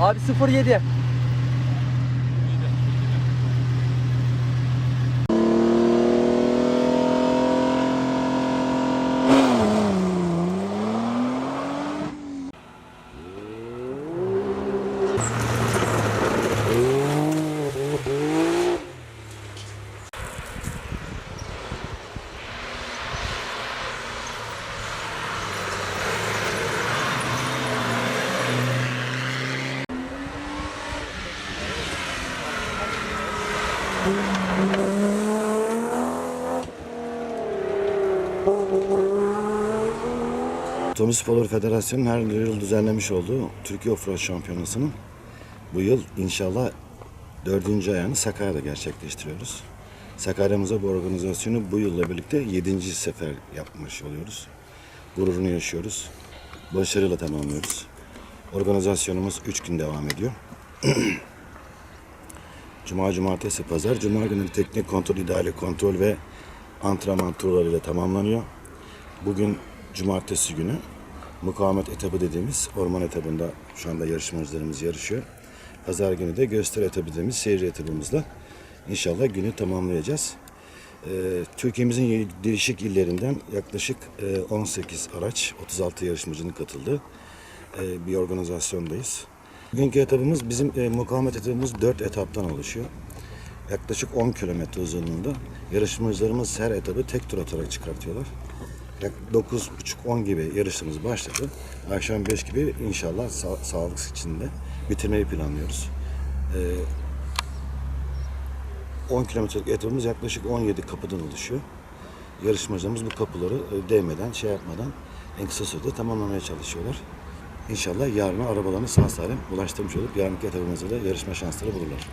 Abi 07. Otobüs Spor Federasyonu'nun her yıl düzenlemiş olduğu Türkiye Offroad Şampiyonası'nın bu yıl inşallah dördüncü ayağını Sakarya'da gerçekleştiriyoruz. Sakarya'mıza bu organizasyonu bu yılla birlikte yedinci sefer yapmış oluyoruz. Gururunu yaşıyoruz. Başarıyla tamamlıyoruz. Organizasyonumuz üç gün devam ediyor. Cuma, cumartesi, pazar. Cuma günü teknik kontrol, ideali kontrol ve antrenman turlarıyla tamamlanıyor. Bugün cumartesi günü mukavemet etabı dediğimiz orman etabında şu anda yarışmacılarımız yarışıyor. Pazar günü de gösteri etabı dediğimiz seyirci etabımızla inşallah günü tamamlayacağız. Ee, Türkiye'mizin değişik illerinden yaklaşık e, 18 araç, 36 yarışmacının katıldığı e, bir organizasyondayız. Bugünkü etabımız bizim e, mukavemet etabımız 4 etaptan oluşuyor. Yaklaşık 10 kilometre uzunluğunda. Yarışmacılarımız her etabı tek tur atarak çıkartıyorlar. Yak 9.30-10 gibi yarışımız başladı. Akşam 5 gibi inşallah sa- sağlık içinde bitirmeyi planlıyoruz. Ee, 10 kilometrelik etabımız yaklaşık 17 kapıdan oluşuyor. Yarışmacılarımız bu kapıları e, değmeden, şey yapmadan en kısa sürede tamamlamaya çalışıyorlar. İnşallah yarına arabalarını sağ salim ulaştırmış olup yarınki etabımızda da yarışma şansları bulurlar.